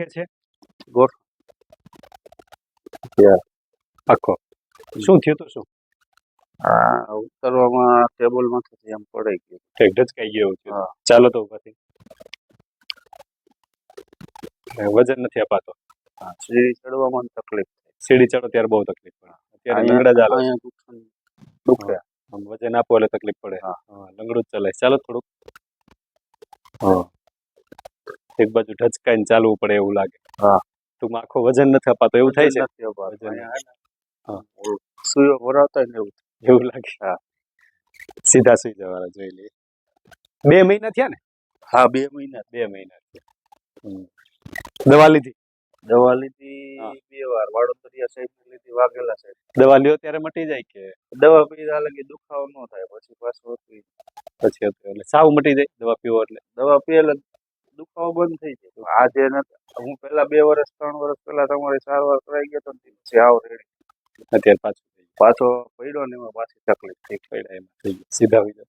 દુખે છે? ગોઠ. આખો. શું થયું તો શું? આ ઉતરવામાં ટેબલમાંથી એમ પડાઈ ગયું. ઠેક ઢચકાઈ ગયો ચાલો તો ઉભાથી વજન નથી અપાતો. હા, સીડી ચડવામાં તકલીફ સીડી ચડો ત્યારે બહુ તકલીફ પડે. અત્યારે લંગડા ચાલો દુખે. વજન આપો એટલે તકલીફ પડે. હા. હા લંગડું જ ચલાય. ચાલો થોડુંક. હા. એક બાજુ ઢચકાઈને ચાલવું પડે એવું લાગે. હા. ટૂંકમાં આખો વજન નથી અપાતો એવું થાય છે? સુઈઓ ભરાવતા ને એવું. એવું લાગે? હા. સીધા સુઈ જવાના જોઈ લઈએ. બે મહિના થયા ને? હા બે મહિના. બે મહિના થયા. દવા લીધી? દવા લીધી બે વાર. વાડોદરિયા સાહેબ લીધી વાઘેલા સાહેબ. દવા લ્યો ત્યારે મટી જાય કે? દવા પીધા લગી દુખાવો ન થાય પછી પાછું પછી એટલે સાવ મટી જાય દવા પીવો એટલે? દવા પીએ એટલે દુખાવો બંધ થઈ જાય. આ જે હું પેલા બે વર્ષ ત્રણ વર્ષ પેલા તમારી સારવાર કરાઈ ગયો તો આવ રેડી. અત્યારે પાછો પાછો પડ્યો ને એમાં પાછી તકલીફ થઈ પડ્યા એમાં થઈ ગયો. સીધા હોય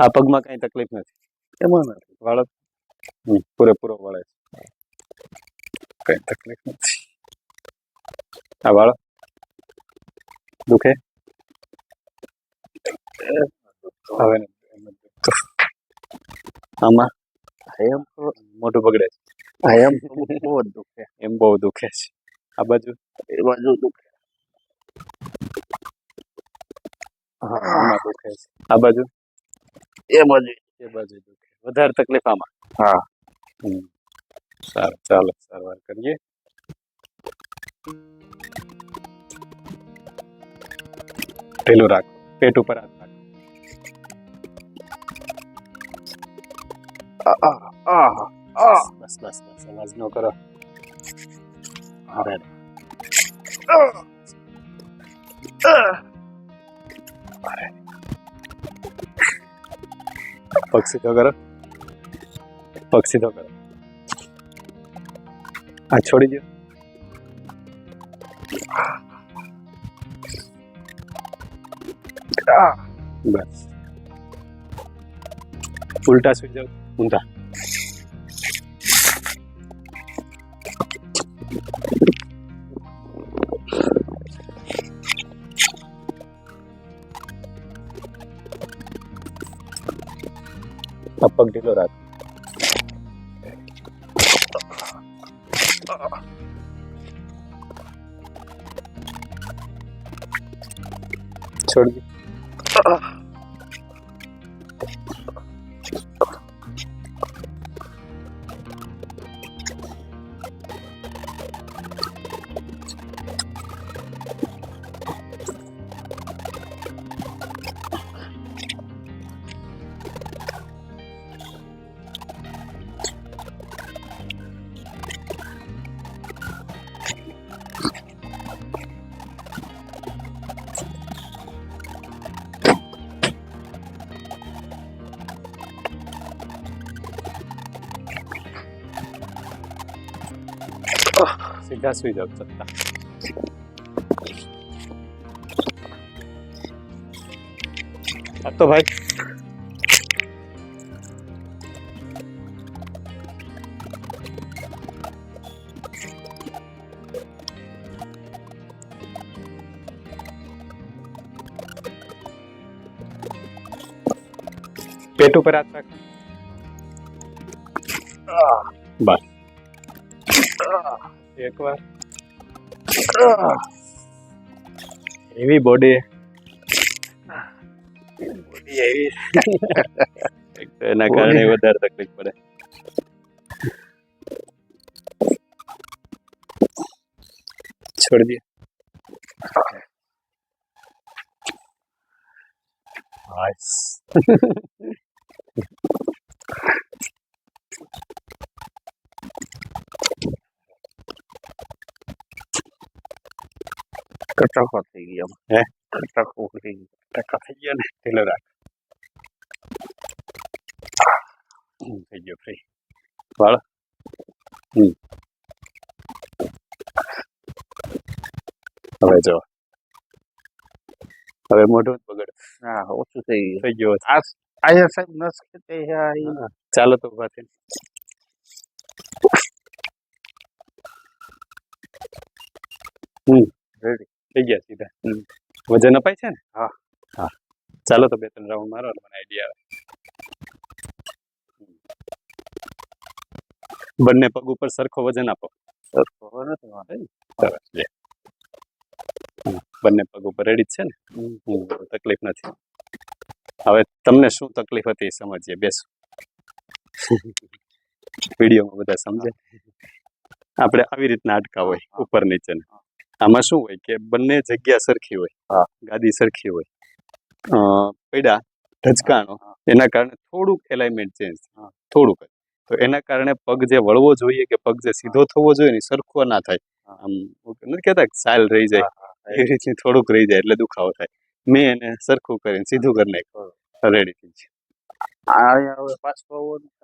આ પગમાં કઈ તકલીફ નથી? એમાં નથી. વાળક પૂરેપૂરો વળે છે. કઈ તકલીફ નથી. આ વાળ દુખે હવે. આમાં એમ મોઢું બગડે છે એમ બહુ દુખે એમ બહુ દુખે છે આ બાજુ એ બાજુ દુખે હા આમાં દુખે છે આ બાજુ એ બાજુ એ બાજુ દુખે વધારે તકલીફ આમાં હા. સારું ચાલો સારવાર કરીએ પેલું રાખો પેટ ઉપર હાથ રાખો આ આ આ બસ બસ બસ અવાજ ન કરો અરે પગ સીધો કરો પગ સીધો કરો આ છોડી દો બસ ઉલટા સુઈ જાવ ઊંધા પગ ઢીલો રાખ છોડ Uh-oh. સીધા સુઈ જાવ ચત્તા આ તો ભાઈ. પેટ ઉપર હાથ રાખ. બસ. એકવાર એવી બોડી બોડી એવી એક તો એના કારણે વધારે તકલીફ પડે છોડી દે બસ કટાકો થઈ ગયો હે? કટાકો થઈ ગયો ટકા થઈ ગયો ને ઢીલો રાખ થઈ ગયો ફ્રી વાળ હમ હવે જો હવે મોઢું બગડ હા ઓછું થઈ ગયું થઈ ગયો આ આયા સાહેબ નસ ખેતે. ચાલો તો ઊભા થઈને હમ Ready. થઈ ગયા સીધા. વજન અપાય છે ને? હા. હા. ચાલો તો બે ત્રણ રાઉન્ડ મારો મને આઈડિયા આવે. બંને પગ ઉપર સરખો વજન આપો. સરખો નથી. બંને પગ ઉપર રેડી જ છે ને? તકલીફ નથી. હવે તમને શું તકલીફ હતી એ સમજીએ. બેસો. વિડીયોમાં બધા સમજે. આપણે આવી રીતના અટકા હોય ઉપર નીચે આમાં શું હોય કે બંને જગ્યા સરખી હોય. હા. ગાદી સરખી હોય. પૈડા ઢચકાણો એના કારણે થોડુંક એલાઇનમેન્ટ ચેન્જ. થોડુંક. તો એના કારણે પગ જે વળવો જોઈએ કે પગ જે સીધો થવો જોઈએ ને સરખો ના થાય. આમ નથી કહેતા કે સાયલ રહી જાય. એ રીતની થોડુંક રહી જાય એટલે દુખાવો થાય. મેં એને સરખું કરીને સીધું કરી નાખ્યું. રેડી થઈ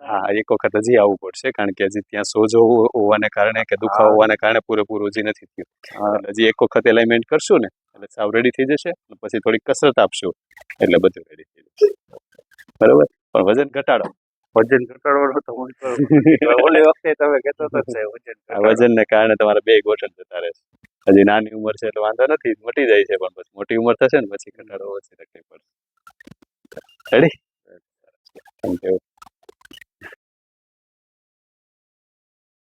હા એક વખત હજી આવવું પડશે કારણ કે હજી ત્યાં સોજો હોવાને કારણે કે દુખાવો હોવાને કારણે પૂરેપૂરું હજી નથી થયું. હજી એક વખત એલાઇનમેન્ટ કરશું ને એટલે સાવ રેડી થઈ જશે પછી થોડીક કસરત આપશું એટલે બધું રેડી થઈ જશે. બરોબર? પણ વજન ઘટાડો. વજન ઘટાડવાનું તો. ઓલી વખતે તમે કહેતો હતો જ વજન વજનને કારણે તમારા બે ગોઠણ જતા રહેશે. હજી નાની ઉંમર છે એટલે વાંધો નથી મોટી જાય છે પણ પછી. મોટી ઉંમર થશે ને પછી ઘટાડો ઓછી તકલીફ પડશે. Ready Thank you.